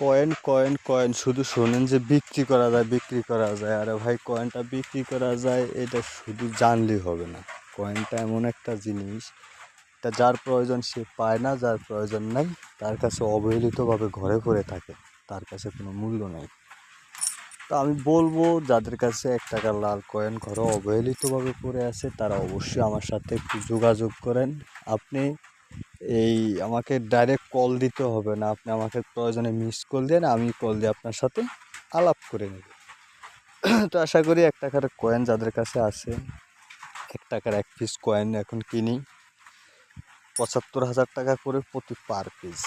Coin coin coin শুধু শোনেন যে বিক্রি করা যায়, বিক্রি করা যায়। আরে ভাই কয়েনটা বিক্রি করা যায়, এটা শুধু জানলেই হবে না। কয়েনটা এমন একটা জিনিস তা যার প্রয়োজন সে পায় না, যার প্রয়োজন নাই, তার কাছে অবহেলিতভাবে ঘরে পড়ে থাকে, তার কাছে কোনো মূল্য নেই। তো আমি বলব, যাদের কাছে এক টাকার লাল কয়েন ঘরে অবহেলিতভাবে পড়ে আছে, তারা অবশ্যই আমার সাথে একটু যোগাযোগ করেন। আপনি এই আমাকে ডাইরেক্ট কল দিতে হবে না। আপনি আমাকে প্রয়োজনে মিস কল দেন আমি কল দিয়ে আপনার সাথে আলাপ করে নেব। তো আশা করি এক টাকার কয়েন যাদের কাছে আছে, এক টাকার এক পিস কয়েন এখন কিনি। পঁচাত্তর হাজার টাকা করে প্রতি পার পিস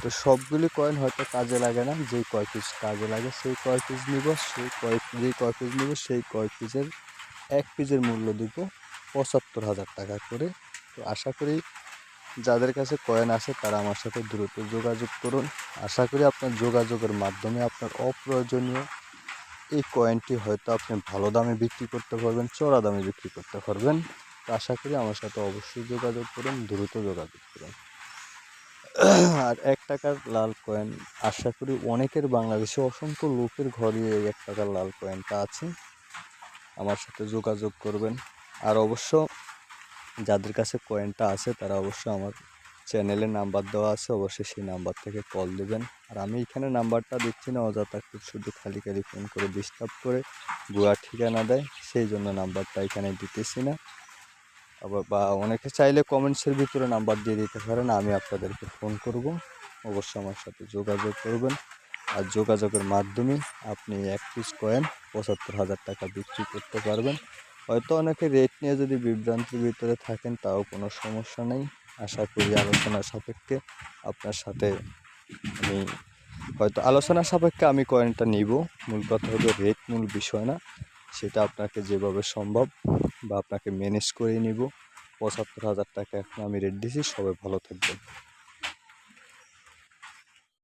তো সবগুলি কয়েন হয়তো কাজে লাগে না, যেই কয় পিস কাজে লাগে সেই কয় পিস নিব, সেই কয়, যেই কয় পিস নিব সেই কয় পিসের এক পিসের মূল্য দিব পঁচাত্তর হাজার টাকা করে। তো আশা করি যাদের কাছে কয়েন আছে তারা আমার সাথে দ্রুত যোগাযোগ করুন। আশা করি আপনার যোগাযোগের মাধ্যমে আপনার অপ্রয়োজনীয় এই কয়েনটি হয়তো আপনি ভালো দামে বিক্রি করতে পারবেন চড়া দামে বিক্রি করতে পারবেন। তো আশা করি আমার সাথে অবশ্যই যোগাযোগ করুন, দ্রুত যোগাযোগ করুন। আর এক টাকার লাল কয়েন আশা করি অনেকের বাংলাদেশে অসংখ্য লোকের ঘরে এই এক টাকার লাল কয়েনটা আছে। আমার সাথে যোগাযোগ করবেন। আর অবশ্য যাদের কাছে কয়েনটা আছে, তারা অবশ্যই আমার চ্যানেলে নাম্বার দেওয়া আছে। অবশ্যই সেই নাম্বার থেকে কল দেবেন। আর আমি এখানে নাম্বারটা দিচ্ছি না, অযথা শুধু খালি খালি ফোন করে ডিস্টার্ব করে ভুয়া ঠিকানা দেয়। সেই জন্য নাম্বারটা এখানে দিতেছি না। আবার বা অনেকে চাইলে কমেন্টসের ভিতরে নাম্বার দিয়ে দিতে পারেন, আমি আপনাদেরকে ফোন করব। অবশ্যই আমার সাথে যোগাযোগ করবেন। আর যোগাযোগের মাধ্যমে আপনি এক পিস কয়েন পঁচাত্তর হাজার টাকা বিক্রি করতে পারবেন। হয়তো অনেকে রেট নিয়ে যদি বিভ্রান্তির ভিতরে থাকেন, তাও কোনো সমস্যা নেই। আশা করি আলোচনা সাপেক্ষে আপনার সাথে আমি হয়তো আলোচনা সাপেক্ষে আমি কয়েনটা নিব। মূল কথা হলো রেট মূল বিষয় না। সেটা আপনাকে যেভাবে সম্ভব বা আপনাকে ম্যানেজ করে নিব। পঁচাত্তর হাজার টাকা এখন আমি রেট দিছি। সবাই ভালো থাকবেন।